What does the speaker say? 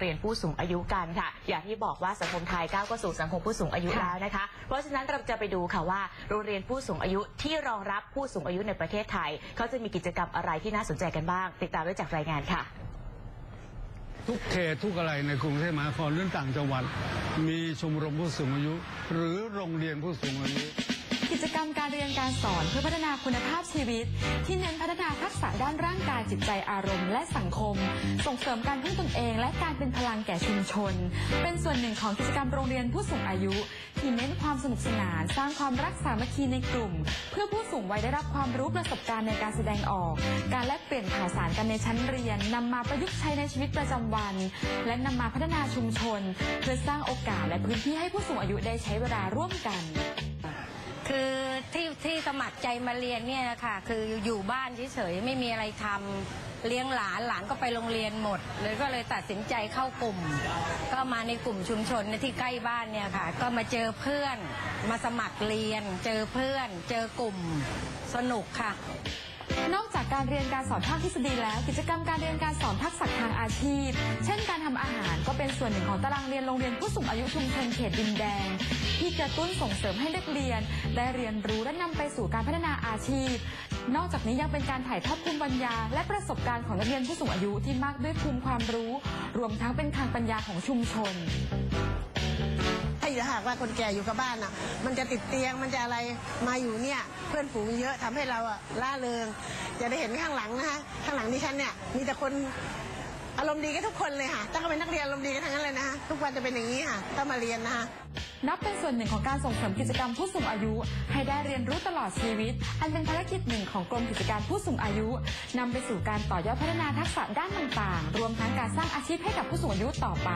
เรียนผู้สูงอายุกันค่ะ อย่างที่บอกว่าสังคมไทยก้าวเข้าสู่สังคมผู้สูงอายุแล้วนะคะ เพราะฉะนั้นเราจะไปดูค่ะว่าโรงเรียนผู้สูงอายุที่รองรับผู้สูงอายุในประเทศไทย เขาจะมีกิจกรรมอะไรที่น่าสนใจกันบ้าง ติดตามได้จากรายงานค่ะ ทุกเขตทุกอะไรในกรุงเทพมหานครหรือต่างจังหวัด มีชมรมผู้สูงอายุ หรือโรงเรียนผู้สูงอายุ กิจกรรมการเรียนการสอนเพื่อพัฒนาคุณภาพชีวิต ที่เน้นพัฒนาทักษะด้านร่างกายจิตใจอารมณ์และสังคม ส่งเสริมการพึ่งตนเอง และการเป็นพลังแก่ชุมชน เป็นส่วนหนึ่งของกิจกรรมโรงเรียนผู้สูงอายุ ที่เน้นความสนุกสนาน สร้างความรักสามัคคีในกลุ่ม เพื่อผู้สูงวัยได้รับความรู้ประสบการณ์ในการแสดงออก การแลกเปลี่ยนข่าวสารกันในชั้นเรียนนำมาประยุกต์ใช้ในชีวิตประจำวัน และนำมาพัฒนาชุมชน เพื่อสร้างโอกาสและพื้นที่ให้ผู้สูงอายุได้ใช้เวลาร่วมกัน คือที่ที่สมัครใจมาเรียนเนี่ยนะคะคืออยู่บ้านเฉยๆไม่มีอะไรทำเลี้ยงหลานหลานก็ไปโรงเรียนหมด เลยก็เลยตัดสินใจเข้ากลุ่ม ก็มาในกลุ่มชุมชนที่ใกล้บ้านเนี่ยค่ะ ก็มาเจอเพื่อน มาสมัครเรียน เจอเพื่อน เจอกลุ่มสนุกค่ะ นอกจาก การเรียนการสอนภาคทฤษฎีแล้ว กิจกรรมการเรียนการสอนทักษะทางอาชีพ เช่นการทำอาหารก็เป็นส่วนหนึ่งของตารางเรียนโรงเรียนผู้สูงอายุชุมชนเขตดินแดง ที่กระตุ้นส่งเสริมให้นักเรียน ได้เรียนรู้และนำไปสู่การพัฒนาอาชีพ นอกจากนี้ยังเป็นการถ่ายทอดภูมิปัญญา และประสบการณ์ของนักเรียนผู้สูงอายุที่มากด้วยภูมิความรู้ รวมทั้งเป็นคลังปัญญาของชุมชน ถ้าหากว่าคนแก่อยู่กับบ้านอะ มันจะติดเตียงมันจะอะไรมาอยู่เนี่ยเพื่อนฝูงเยอะทำให้เราอะล่าเริงจะได้เห็นข้างหลังนะคะข้างหลังดิฉันเนี่ยมีแต่คนอารมณ์ดีกันทุกคนเลยค่ะตั้งแต่เป็นนักเรียนอารมณ์ดีกันทั้งนั้นเลยนะคะทุกวันจะเป็นอย่างนี้ค่ะต้องมาเรียนนะคะนับเป็นส่วนหนึ่งของการส่งเสริมกิจกรรมผู้สูงอายุ ให้ได้เรียนรู้ตลอดชีวิต อันเป็นภารกิจหนึ่งของกรมกิจการผู้สูงอายุนำไปสู่การต่อยอดพัฒนาทักษะด้านต่างๆ รวมทั้งการสร้างอาชีพให้กับผู้สูงอายุต่อไป